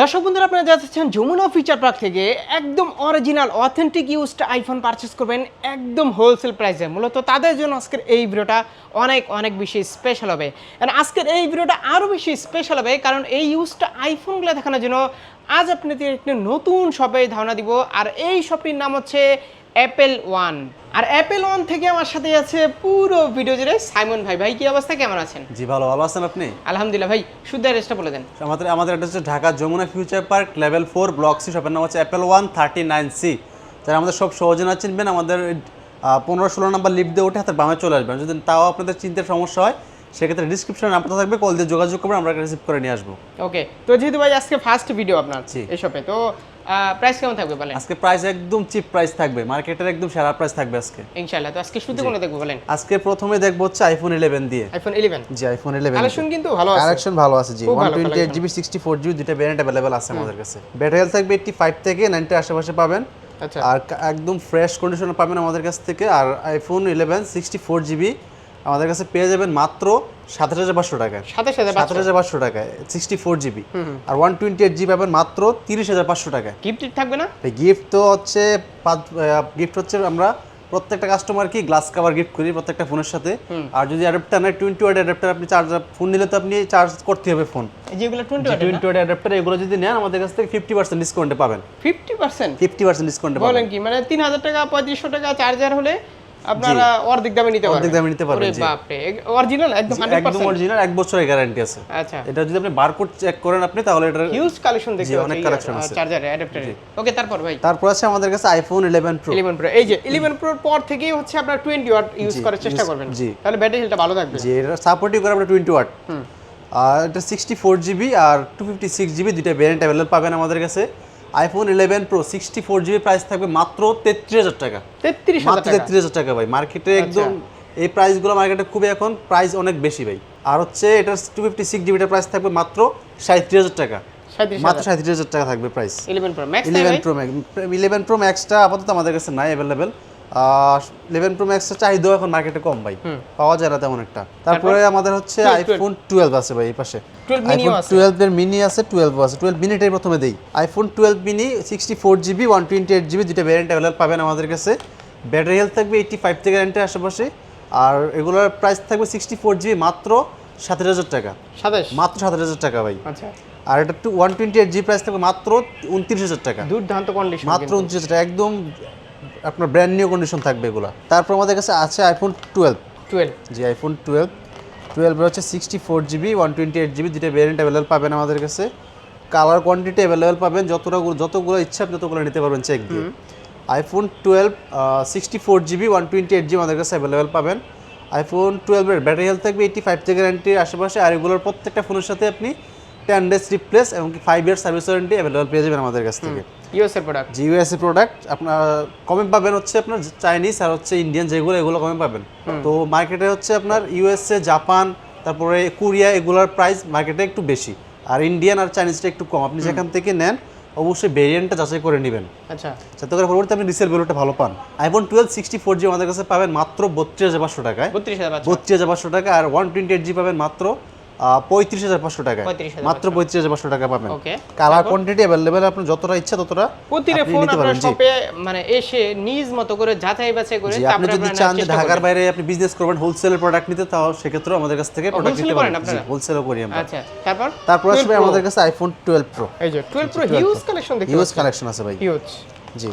দর্শক বন্ধুরা, আপনারা যাচ্ছেন যমুনা ফিচার পার্ক থেকে একদম original authentic used iPhone purchase করবেন একদম হোলসেল প্রাইসে মূলত তাদের জন্য আজকের এই ভিডিওটা অনেক অনেক বেশি স্পেশাল হবে। কারণ আজকের এই ভিডিওটা আরও বেশি স্পেশাল হবে কারণ এই ইউজড আইফোনগুলো দেখানোর জন্য আজ আপনাদের একটি নতুন শপে ধারণা দিব। আর এই শপটির নাম হচ্ছে অ্যাপেল ওয়ান আর অ্যাপেল ওয়ান থেকে আমার সাথে আছে পুরো ভিডিও জুড়ে সাইমন ভাই। ভাই কি অবস্থা? কেমন আছেন? জি ভালো। ভালো আছেন আপনি? আলহামদুলিল্লাহ ভাই শুদ্ধ অ্যাড্রেসটা বলে দেন। আমাদের আমাদের অ্যাড্রেস হচ্ছে Dhaka Jamuna future park level four block C শপের নাম হচ্ছে Apple one thirty nine C যারা আমাদের সব সহজে না চিনবেন আমাদের পনেরো ষোলো নাম্বার লিফট দিয়ে উঠে হাতের বামে চলে আসবেন। যদি তাও আপনাদের চিনতে সমস্যা হয় সেক্ষেত্রে ডিসক্রিপশনে নাম্বারটা থাকবে কল দিয়ে যোগাযোগ করবেন আমরা রিসিভ করে নিয়ে আসব। ওকে তো যেহেতু ভাই আজকে ফার্স্ট ভিডিও আপনার শপে তো প্রাইস কেমন থাকবে বলেন? আজকে প্রাইস একদম চিপ প্রাইস থাকবে মার্কেটের একদম সেরা প্রাইস থাকবে আজকে। ইনশাআল্লাহ তো আজকে শুধু কোনো দেখব বলেন? আজকে প্রথমে দেখব হচ্ছে আইফোন ইলেভেন দিয়ে। আইফোন ইলেভেন জি আইফোন ইলেভেন কালেকশন কিন্তু ভালো আছে। কালেকশন ভালো আছে জি। খুব ওয়ান ভালো twenty eight GB sixty four GB দুইটা ভ্যারিয়েন্ট অ্যাভেলেবেল আছে আমাদের কাছে। ব্যাটারি হেলথ থাকবে এইটটি ফাইভ থেকে নাইনটির আশেপাশে পাবেন। আচ্ছা। আর একদম ফ্রেশ কন্ডিশনে পাবেন আমাদের কাছ থেকে। আর iPhone eleven sixty four GB আমাদের কাছে পেয়ে যাবেন মাত্র সাতাশ হাজার পাঁচশো টাকায়। সাথে সাথে সাতাশ হাজার পাঁচশো টাকায়। সিক্সটি ফোর জিবি আর ওয়ান টোয়েন্টি এইট জিবি পাবেন মাত্র তিরিশ হাজার পাঁচশো টাকায়। গিফট থাকবে না? গিফট তো হচ্ছে গিফট হচ্ছে আমরা প্রত্যেকটা কাস্টমার কি গ্লাস কভার গিফট করি প্রত্যেকটা ফোনের সাথে। আর যদি অ্যাডাপ্টার নেয় টোয়েন্টি ওয়াট অ্যাডাপ্টার আপনি চার্জ ফোন নিলে তো আপনি চার্জ করতে হবে ফোন যেগুলো টোয়েন্টি ওয়াট অ্যাডাপ্টার এগুলো যদি নেন আমাদের কাছ থেকে ফিফটি পার্সেন্ট ডিসকাউন্টে পাবেন। ফিফটি পার্সেন্ট ফিফটি পার্সেন্ট ডিসকাউন্টে বলেন কি মানে তিন হাজার টাকা পঁয়ত্রিশশো টাকা চার্জার হলে আপনারা অর্ধেক দামে নিতে পারবেন অর্ধেক দামে নিতে পারবেন, জি। অরিজিনাল একদম হান্ড্রেড একদম অরিজিনাল এক বছরের গ্যারান্টি আছে। আচ্ছা। এটা যদি আপনি বারকোড চেক করেন আপনি তাহলে এটা হিউজ কালেকশন দেখতে জি, অনেক collection আছে। চার্জারে অ্যাডাপ্টারে ওকে তারপর ভাই? তারপর আছে আমাদের কাছে iPhone eleven pro eleven pro এই যে ইলেভেন প্রোর পর থেকেই হচ্ছে আপনার টোয়েন্টি ওয়াট ইউজ করার চেষ্টা করবেন। জি। তাহলে ব্যাটারি হেলটা ভালো থাকবে। যে এটা সাপোর্টই করে আপনার টোয়েন্টি ওয়াট আর এটা সিক্সটি ফোর জিবি আর টু ফিফটি সিক্স জিবি দুইটা ভ্যারিয়েন্ট অ্যাভেলেবল পাবেন আমাদের কাছে। IPhone eleven pro sixty four GB price থাকবে মাত্র তেত্রিশ হাজার টাকা। তেত্রিশ মাত্র তেত্রিশ হাজার টাকা ভাই। মার্কেটে একদম এই প্রাইসগুলো মার্কেটে খুবই এখন প্রাইস অনেক বেশি ভাই। আর হচ্ছে এটার টু ফিফটি সিক্স জিবিটার প্রাইস থাকবে মাত্র সাঁত্রিশ হাজার টাকা। মাত্র সাঁত্রিশ হাজার টাকা থাকবে price eleven pro max eleven pro max eleven pro ম্যাক্সটা আপাতত আমাদের কাছে নাই অ্যাভেলেবেল ইলেভেন প্রো ম্যাক্সের এখন মার্কেটে কম ভাই। পাওয়া যায় না তেমন একটা। তারপরে আমাদের হচ্ছে আইফোন টুয়েলভ আছে ভাই এই পাশে। 12 mini ও আইফোন টুয়েলভ এর মিনি আছে টুয়েলভ আছে। টুয়েলভ মিনিটাই প্রথমে দেই। IPhone twelve mini sixty four GB one twenty eight GB variant available পাবেন আমাদের কাছে। ব্যাটারি হেলথ থাকবে এইটটি ফাইভ থেকে গ্যারান্টির আশেপাশে। আর এগুলোর প্রাইস থাকবে সিক্সটি ফোর জিবি মাত্র সাতের হাজার টাকা মাত্র সাতের হাজার টাকা ভাই। আচ্ছা। আর এটা two one twenty eight GB price থাকবে মাত্র উনত্রিশ হাজার টাকা। দুর্দান্ত কন্ডিশন মাত্র উনত্রিশ হাজার টাকা। একদম আপনার ব্র্যান্ড নিউ কন্ডিশন থাকবে এগুলো। তারপর আমাদের কাছে আছে আইফোন টুয়েলভ টুয়েলভ জি আইফোন টুয়েলভ টুয়েলভের হচ্ছে sixty four GB one twenty eight GB দুটো ভ্যারিয়েন্ট অ্যাভেলেবল পাবেন আমাদের কাছে। কালার কোয়ান্টিটি অ্যাভেলেবেল পাবেন যতটা যতগুলো ইচ্ছা আপনি ততগুলো নিতে পারবেন চেক দিয়ে। IPhone twelve sixty four GB one twenty eight GB আমাদের কাছে অ্যাভেলেবেল পাবেন। আইফোন টুয়েলভের ব্যাটারি হেলথ থাকবে এইটি ফাইভ থেকে গ্যারান্টির আশেপাশে আর এগুলোর প্রত্যেকটা ফোনের সাথে আপনি টেন ডেজ রিপ্লেস এবং five year service warranty available পেয়ে যাবেন আমাদের কাছ থেকে। ইউএস এর প্রোডাক্ট জিইউএসএ প্রোডাক্ট আপনার কমে পাবেন হচ্ছে আপনার চাইনিজ আর হচ্ছে ইন্ডিয়ান যেগুলো এগুলো কমে পাবেন। তো মার্কেটে হচ্ছে আপনার ইউএসএ জাপান তারপরে কোরিয়া এগুলোর প্রাইস মার্কেটে একটু বেশি। আর ইন্ডিয়ান আর চাইনিজটা একটু কম। আপনি যেখান থেকে নেন অবশ্যই ভেরিয়েন্টটা যাচাই করে নেবেন। আচ্ছা। যাতে করে পরবর্তী আপনি রিসেল ভ্যালুটা ভালো পান। IPhone twelve sixty four G আমাদের কাছে পাবেন মাত্র বত্রিশ হাজার পাঁচশো টাকায়। বত্রিশ হাজার পাঁচশো। টাকা। আর ওয়ান টোয়েন্টি এইট জি পাবেন মাত্র পঁয়ত্রিশ হাজার পাঁচশো 35,500 মাত্র পঁয়ত্রিশ হাজার পাঁচশো টাকা পাবেন। কালার কোয়ান্টিটি অ্যাভেলেবেল আপনার যতটা ইচ্ছা ততটা প্রতিটা ফোন আপনার শপে মানে এসে নিজ মতো করে যাচাই বাছাই করে আপনি যদি চান যে ঢাকার বাইরে আপনি বিজনেস করবেন হোলসেলের প্রোডাক্ট নিতে তাও সেক্ষেত্রেও আমাদের কাছ থেকে প্রোডাক্ট নিতে পারেন? হোলসেলও করি আমরা। আচ্ছা তারপর? তারপর আসবে আমাদের কাছে আইফোন টুয়েলভ প্রো এই যে টুয়েলভ প্রো হিউজ কালেকশন দেখতে ইউজ কালেকশন আছে ভাই। হিউজ জি।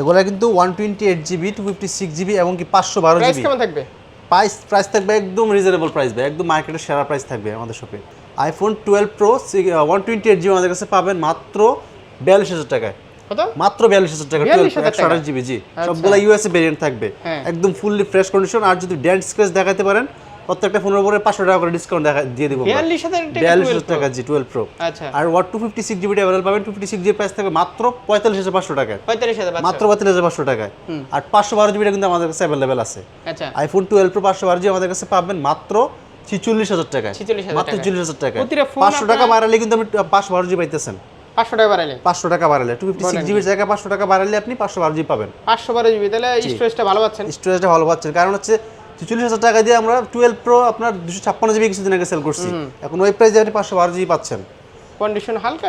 এগুলা কিন্তু one twenty eight GB two fifty six GB এবং কি পাঁচশো বারো প্রাইস জিবি কেমন থাকবে? প্রাইস প্রাইস থাকবে একদম রিজনেবল প্রাইস ভাই একদম মার্কেটের সেরা প্রাইস থাকবে আমাদের শপে iPhone twelve pro one twenty eight GB আমাদের কাছে পাবেন মাত্র বিয়াল্লিশ হাজার টাকায়। মাত্র বিয়াল্লিশ হাজার টাকা 42,000 একশো আঠাশ জিবি জি। সবগুলো ইউএসএ ভেরিয়েন্ট থাকবে। হ্যাঁ। একদম ফুললি ফ্রেশ কন্ডিশন আর যদি ড্যান্ড স্ক্রেচ দেখাতে পারেন প্রত্যেকটা ফোনের উপরে পাঁচশো টাকা করে ডিসকাউন্ট দেখা দিয়ে দিব বিয়াল্লিশ হাজার টাকা বিয়াল্লিশ 12 হাজার টাকা জি টুয়েলভ প্রো আচ্ছা। আর watt two fifty six GB available পাবেন। Two fifty six GB price থাকবে মাত্র পঁয়তাল্লিশ হাজার পাঁচশো টাকায়। পঁয়তাল্লিশ হাজার মাত্র পঁয়তাল্লিশ হাজার পাঁচশো টাকায়। আর পাঁচশো বারো জিবিটা কিন্তু আমাদের কাছে অ্যাভেলেবেল আছে। আচ্ছা। আইফোন টুয়েলভ প্রো পাঁচশো বারো জিবি আমাদের কাছে পাবেন মাত্র ছিচল্লিশ হাজার টাকায়। 46,000 মাত্র চল্লিশ হাজার টাকায়। পাঁচশো টাকা বাড়ালে কিন্তু আপনি পাঁচশো বারো জিবি পাইতেছেন। পাঁচশো টাকা বাড়াইলে পাঁচশো টাকা বাড়ালে। টু ফিফটি সিক্স জিবির জায়গায় পাঁচশো টাকা বাড়ালে আপনি পাঁচশো বারো জিবি পাবেন। পাঁচশো বারো জিবি তাহলে স্টোরেজটা ভালো পাচ্ছেন। স্টোরেজটা ভালো পাচ্ছেন। কারণ হচ্ছে ছেচল্লিশ হাজার টাকা দিয়ে আমরা টুয়েলভ প্রো আপনার দুশো ছাপ্পান্ন জিবি কিছুদিন আগে সেল করছি। এখন ওই প্রাইসে আপনি পাঁচশো বারো জিবি পাচ্ছেন। কন্ডিশন হালকা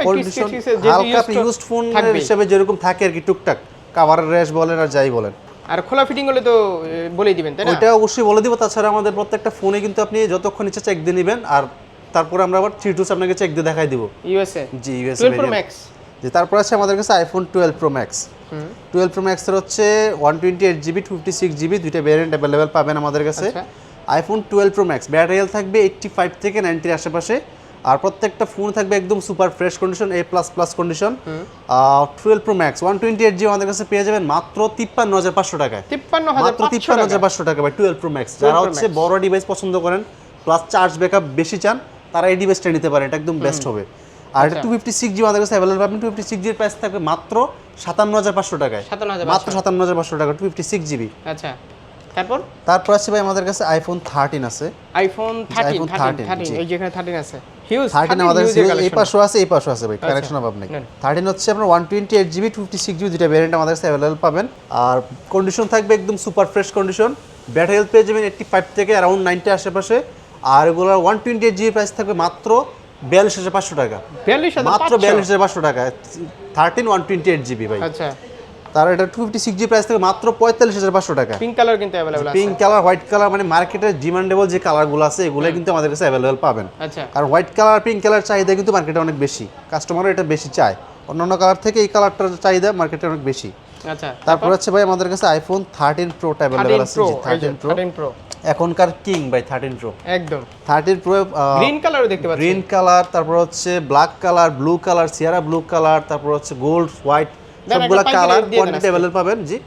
হালকা আপনি ইউজড ফোন হিসেবে যেরকম থাকে আর কি টুকটাক। কাভারের র্যাশ বলেন আর যাই বলেন। আর খোলা ফিটিং হলে তো এ, বলেই দিবেন তাই না? ওইটা অবশ্যই বলে দিব। তাছাড়া আমাদের প্রত্যেকটা ফোনে কিন্তু আপনি যতক্ষণ ইচ্ছা চেক দিয়ে নেবেন। আর তারপরে আমরা আবার থ্রি টুস আপনাকে চেক দিয়ে দেখাই দিব। ইউএসএ জি ইউএস 12 প্রো ম্যাক্স যে তারপর আছে আমাদের কাছে iPhone twelve pro max twelve pro ম্যাক্সের হচ্ছে one twenty eight GB fifty six GB দুইটা ভ্যারিয়েন্ট অ্যাভেলেবেল পাবেন আমাদের কাছে। IPhone twelve pro max battery health থাকবে এইট্টি ফাইভ থেকে নাইনটির আশেপাশে। আর প্রত্যেকটা ফোন থাকবে একদম super fresh condition A plus plus condition twelve pro max one twenty eight GB আমাদের কাছে পেয়ে যাবেন মাত্র তিপ্পান্ন হাজার পাঁচশো টাকায়। তিপ্পান্ন হাজার মাত্র তিপ্পান্ন হাজার পাঁচশো টাকা ভাই টুয়েলভ প্রো ম্যাক্স যারা হচ্ছে বড় ডিভাইস পছন্দ করেন প্লাস চার্জ ব্যাকআপ বেশি চান তারা এই ডিভাইসটা নিতে পারেন এটা একদম বেস্ট হবে। আর এটা টু ফিফটি সিক্স জিবি আমাদের কাছে অ্যাভেলেবল পাবেন টু ফিফটি সিক্স জিবির প্রাইস থাকবে মাত্র সাতান্ন হাজার পাঁচশো টাকায়। মাত্র সাতান্ন হাজার পাঁচশো টাকা টু ফিফটি সিক্স জিবি। আচ্ছা। তারপর? তারপর আছে ভাই আমাদের কাছে আইফোন থার্টিন আছে। আইফোন iPhone থার্টিন থার্টিন এই যেখানে থার্টিন আছে। হিউজ থার্টিন আমাদের কাছে এই পাশেও আছে এই পাশেও আছে ভাই কানেকশন অভাব নেই থার্টিন হচ্ছে আপনার one twenty eight GB fifty six GB দুটা ভ্যারিয়েন্ট আমাদের কাছে অ্যাভেলেবল পাবেন। আর কন্ডিশন থাকবে একদম super fresh condition battery health পেয়ে যাবেন এইটটি ফাইভ থেকে অ্যারাউন্ড নাইনটি আশেপাশে। আর এগুলোর one twenty eight GB price থাকবে মাত্র বিয়াল্লিশ হাজার পাঁচশো টাকা। মাত্র বিয়াল্লিশ হাজার পাঁচশো টাকা। Thirteen one twenty eight GB ভাই। আচ্ছা। তার এটা two fifty six GB price থাকবে মাত্র পঁয়তাল্লিশ হাজার পাঁচশো টাকা। পিঙ্ক কালার কিন্তু available pink colour white colour মানে মার্কেটের ডিমান্ডেবল যে কালারগুলো আছে এগুলো কিন্তু আমাদের কাছে অ্যাভেলেবল পাবেন। আচ্ছা। আর হোয়াইট কালার পিঙ্ক কালার চাহিদা কিন্তু মার্কেটে অনেক বেশি। কাস্টমারও এটা বেশি চায়। অন্যান্য কালার থেকে এই কালারটার চাহিদা মার্কেটে অনেক বেশি। আচ্ছা। তারপর হচ্ছে ভাই আমাদের কাছে আইফোন থার্টিন প্রো অ্যাভেলেবল আছে থার্টিন প্রো এখনকার কিং ভাই থার্টিন প্রো একদম। থার্টিন প্রো গ্রিন কালারও দেখতে পাচ্ছি। গ্রিন কালার তারপর হচ্ছে black colour blue colour Sierra blue colour তারপর হচ্ছে গোল্ড হোয়াইট সবগুলো কালার কোয়ান্টিটি অ্যাভেলেবল পাবেন জি।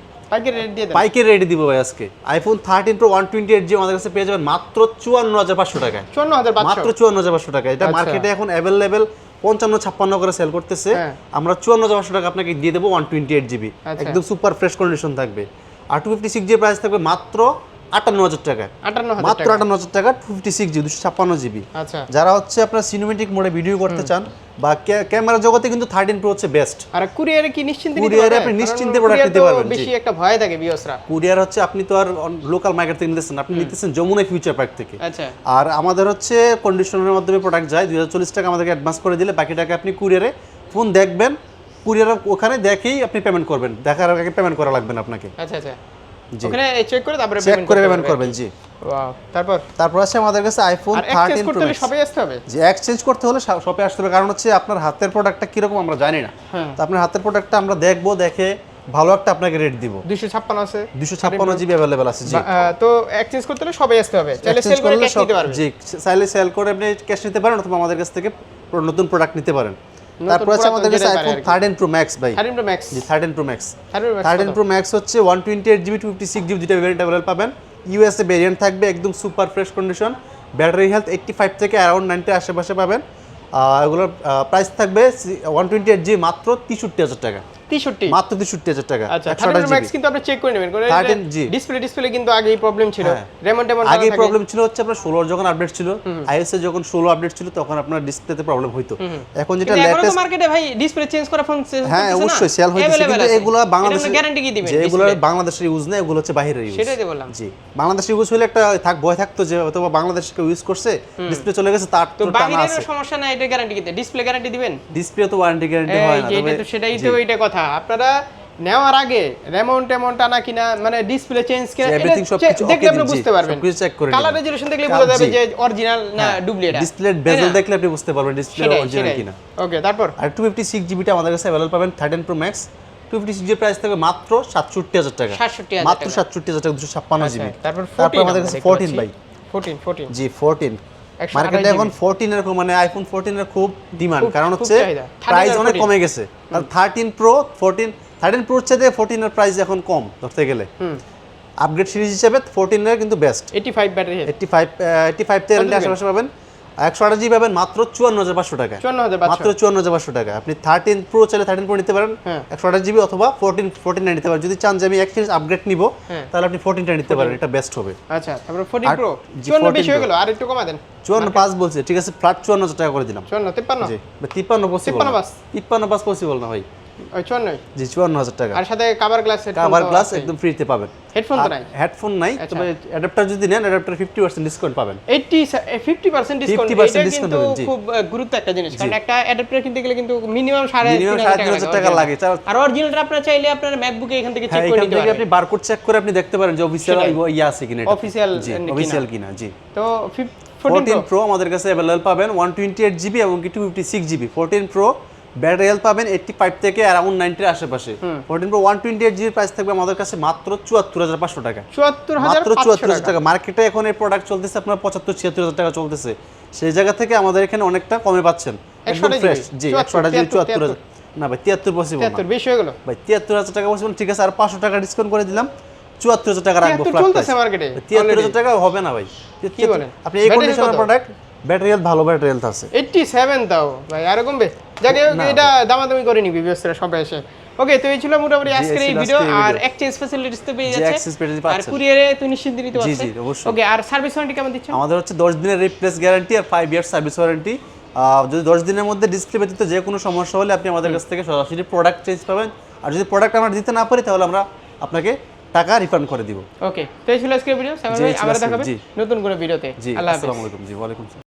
পাইকারি রেট দিব ভাই আজকে। IPhone thirteen pro one twenty eight G আমাদের কাছে পেয়ে যাবেন মাত্র চুয়ান্ন হাজার পাঁচশো টাকায়। চুয়ান্ন হাজার মাত্র চুয়ান্ন হাজার পাঁচশো টাকা এটা আচ্ছা। মার্কেটে এখন অ্যাভেলেবেল পঞ্চান্ন ছাপ্পান্ন করে সেল করতেছে। হ্যাঁ। আমরা চুয়ান্ন হাজার পাঁচশো টাকা আপনাকে দিয়ে দেবো ওয়ান টোয়েন্টি এইট জিবি আচ্ছা। একদম সুপার ফ্রেশ কন্ডিশন থাকবে। আর two fifty six GB price থাকবে মাত্র আটান্ন হাজার টাকা। মাত্র আটান্ন হাজার টাকা টু ফিফটি সিক্স জিবি দুশো ছাপ্পান্ন জিবি আচ্ছা। যারা হচ্ছে আপনার সিনেমেটিক মোডে ভিডিও করতে চান বা ক্যামেরা জগতে কিন্তু থার্টিন প্রো হচ্ছে বেস্ট আর কুরিয়ারে কি নিশ্চিন্তে কুরিয়ারে আপনি নিশ্চিন্তে নিতে পারবেন, বেশি একটা ভয় থাকে বিয়সরা কুরিয়ার হচ্ছে আপনি তো আর লোকাল মার্কেট থেকে নিতেছেন আপনি নিতেছেন যমুনা ফিউচার পার্ক থেকে। আচ্ছা। আর আমাদের হচ্ছে কন্ডিশনের মাধ্যমে প্রোডাক্ট যায় দুই হাজার চল্লিশ টাকা আমাদেরকে অ্যাডভান্স করে দিলে বাকি টাকা আপনি কুরিয়ারে ফোন দেখবেন কুরিয়ারে ওখানে দেখেই আপনি পেমেন্ট করবেন দেখার আগে পেমেন্ট করা লাগবে না আপনাকে। আচ্ছা আচ্ছা। ওখানে চেক করে তারপরে চেক করে পেমেন্ট করবেন জি। তারপর? তারপর আছে আমাদের কাছে আইফোন আর এক্সচেঞ্জ থার্টিন করতে প্রো হলে সবাই আসতে হবে? যে এক্সচেঞ্জ করতে হলে শপে আসতে হবে। কারণ হচ্ছে আপনার হাতের প্রোডাক্টটা কীরকম আমরা জানি না। হ্যাঁ। তো আপনার হাতের প্রোডাক্টটা আমরা দেখব দেখে ভালো একটা আপনাকে রেট দিব। দুইশো ছাপ্পান্ন আছে। দুশো ছাপ্পান্ন জিবি আছে জি। তো এক্সচেঞ্জ করতে হলে সবাই আসতে হবে। চাইলে সেল করে ক্যাশ নিতে পারবে জি চাইলে সেল করে আপনি ক্যাশ নিতে পারেন অথবা আমাদের কাছ থেকে নতুন প্রোডাক্ট নিতে পারেন। তারপর আছে আমাদের কাছে আইফোন আর কি। থার্টিন প্রো ম্যাক্স ভাই। থার্টিন প্রো ম্যাক্স জি thirteen pro max thirteen pro pro max হচ্ছে one twenty eight GB two fifty six GB দুটো ভেরিয়েন্ট अवेलेबल পাবেন ইউএসএ ভেরিয়েন্ট থাকবে একদম super fresh condition battery health eighty five থেকে around ninety আশেপাশে পাবেন। আর এগুলোর price থাকবে ওয়ান টোয়েন্টি এইট জিবি মাত্র তেষট্টি হাজার টাকা। তেষট্টি। মাত্র তেষট্টি হাজার টাকা আচ্ছা ম্যাক্স কিন্তু আপনি চেক করে নেবেন। করে 13 জি। ডিসপ্লে ডিসপ্লে কিন্তু আগে এই প্রবলেম ছিল। রেমন টেমন আগে প্রবলেম ছিল হচ্ছে আপনার যখন আপডেট ছিল আইএস এর যখন ষোলো আপডেট ছিল তখন আপনার ডিসপ্লেতে প্রবলেম হইতো। এখন যেটা লেটেস্ট মার্কেটে ভাই ডিসপ্লে চেঞ্জ করা ফোন হ্যাঁ অবশ্যই সেল হইতেছে। কিন্তু এগুলো বাংলাদেশে গ্যারান্টি কি দিবেন যেগুলো বাংলাদেশের ইউজ না এগুলো হচ্ছে বাইরের ইউজ সেটাই বললাম। জি। বাংলাদেশে ইউজ হলে একটা থাক ভয় থাকতো যে অথবা বাংলাদেশ কেউ ইউজ করছে ডিসপ্লে চলে গেছে তার তো বাইরের সমস্যা নাই এটা গ্যারান্টি কি ডিসপ্লে গ্যারান্টি দিবেন? ডিসপ্লে তো ওয়ারেন্টি গ্যারান্টি হয় না এটা তো সেটাই তো এইটা কথা। আপনারা নেওয়ার আগে রেমন টেমন টানা কিনা মানে ডিসপ্লে চেঞ্জ কিনা সবকিছু দেখলে আপনি বুঝতে পারবেন। চেক করে কালার রেজুলেশন দেখলে বোঝা যাবে যে অরিজিনাল না ডুপ্লিকেট ডিসপ্লে বেজেল দেখলে আপনি বুঝতে পারবেন ডিসপ্লে অরিজিনাল কিনা। ওকে তারপর? আর টু ফিফটি সিক্স জিবিটা আমাদের কাছে অ্যাভেলেবল পাবেন thirteen pro max two fifty six GB price থাকবে মাত্র সাতষট্টি হাজার টাকা। 67,000 মাত্র টাকা। সাতষট্টি হাজার টাকা দুশো ছাপ্পান্ন আচ্ছা, জিবি তারপর আমাদের কাছে ফোরটিন ভাই। ফোরটিন ফোরটিন জি ফোরটিন একশো মার্কেটে এখন ফোরটিন এর মানে আইফোন ফোরটিন এর খুব ডিমান্ড কারণ হচ্ছে প্রাইস অনেক কমে গেছে। আর থার্টিন প্রো ফোরটিন থার্টিন প্রোর চেয়ে ফোরটিন এর প্রাইস এখন কম ধরতে গেলে। আপগ্রেড সিরিজ হিসেবে ফোরটিন এর কিন্তু best eighty five battery eighty five eighty five তে আশেপাশে পাবেন একশো আঠাশ জিবি পাবেন মাত্র চুয়ান্ন হাজার পাঁচশো টাকা মাত্র চুয়ান্ন হাজার পাঁচশো টাকা আপনি থার্টিন প্রো চাইলে থার্টিন প্রো নিতে পারেন। হ্যাঁ। একশো আঠাশ জিবি অথবা ফোরটিন ফোরটিন নিতে পারেন। যদি চান যে আমি এক সিরিজ আপগ্রেড নিব। তাহলে আপনি ফোরটিনটা নিতে পারেন। এটা বেস্ট হবে। আচ্ছা তারপরে ফোরটিন প্রো চুয়ান্ন বেশি হয়ে গেল। আর একটু কমা দেন। চুয়ান্ন পাঁচ বলছে। ঠিক আছে ফ্ল্যাট চুয়ান্ন হাজার টাকা করে দিলাম। চুয়ান্ন তিপ্পান্ন। তিপ্পান্ন পসিবল তিপ্পান্ন পাঁচ। পসিবল না ভাই। জি চুয়ান্ন হাজার টাকা। আর সাথে কাভার গ্লাস কাভার গ্লাস একদম ফ্রিতে পাবেন। হেডফোন তো নাই? হেডফোন নাই তবে অ্যাডাপ্টার যদি নেন অ্যাডাপ্টার ফিফটি পার্সেন্ট ডিসকাউন্ট পাবেন। এইটটি ফিফটি পার্সেন্ট ডিসকাউন্ট এটা কিন্তু খুব গুরুত্ব একটা জিনিস। কারণ একটা অ্যাডাপ্টার কিনতে গেলে কিন্তু মিনিমাম সাড়ে মিনিমাম সাড়ে তিন হাজার হাজার টাকা টাকা লাগে আর অরিজিনালটা আপনারা চাইলে আপনার ম্যাকবুকে এখান থেকে চেক করে নিতে থেকে আপনি বারকোড চেক করে আপনি দেখতে পারেন যে অফিসিয়াল ইয়ে আছে কিনা কিনা। অফিসিয়াল কিনা জি। তো ফোরটিন ফোরটিন প্রো আমাদের কাছে অ্যাভেলেবল পাবেন ওয়ান টোয়েন্টি এইট জিবি এবং কি two fifty six GB fourteen pro battery health পাবেন এইটটি ফাইভ থেকে অ্যারাউন্ড নাইনটির আশেপাশে। Fourteen pro one twenty eight জিবির প্রাইস থাকবে আমাদের কাছে মাত্র চুয়াত্তর হাজার পাঁচশো টাকা। চুয়াত্তর মাত্র চুয়াত্তর হাজার টাকা। মার্কেটে এখন এই প্রোডাক্ট চলতেছে আপনার পঁচাত্তর ছিয়াত্তর হাজার টাকা চলতেছে। সেই জায়গা থেকে আমাদের এখানে অনেকটা কমে পাচ্ছেন। একদম ফ্রেশ জি একশো তিয়াত্তর, চুয়াত্তর হাজার। না ভাই তিয়াত্তর পসিবল বেশি হয়ে গেল। ভাই তিয়াত্তর হাজার টাকা পসিবল ঠিক আছে আর পাঁচশো টাকা ডিসকাউন্ট করে দিলাম। চুয়াত্তর হাজার টাকা রাখব তিয়াত্তর চলতেছে মার্কেটে তিয়াত্তর হাজার টাকা হবে না ভাই। আপনি এই কন্ডিশনের প্রোডাক্ট ব্যাটারি হেলথ ভালো ব্যাটারি হেলথ আছে। এইটটি সেভেন তাও ভাই আরও কমবে? এটা দামাদামি করে নিবি ব্যবসাটা সবাই এসে। ওকে তো এই ছিল মোটামুটি আজকের এই ভিডিও আর এক্সচেঞ্জ ফ্যাসিলিটিস তো পেয়ে যাচ্ছে। আর কুরিয়ারে তুই নিশ্চিন্তে নিতে জি, পারছিস জি, অবশ্যই। ওকে আর সার্ভিস ওয়ারেন্টি কেমন দিচ্ছেন? আমাদের হচ্ছে দশ দিনের রিপ্লেস গ্যারান্টি আর ফাইভ ইয়ার সার্ভিস ওয়ারেন্টি যদি দশ দিনের মধ্যে ডিসপ্লে ব্যতীত যে কোনো সমস্যা হলে আপনি আমাদের কাছ থেকে সরাসরি প্রোডাক্ট চেঞ্জ পাবেন। আর যদি প্রোডাক্ট আমরা দিতে না পারি তাহলে আমরা আপনাকে টাকা রিফান্ড করে দিব। ওকে তো এই ছিল আজকের ভিডিও আবার দেখাবে জি। নতুন কোনো ভিডিওতে আল্লাহ হাফেজ। আসসালামু আলাইকুম। জি ওয়ালাইকুম আসসালাম।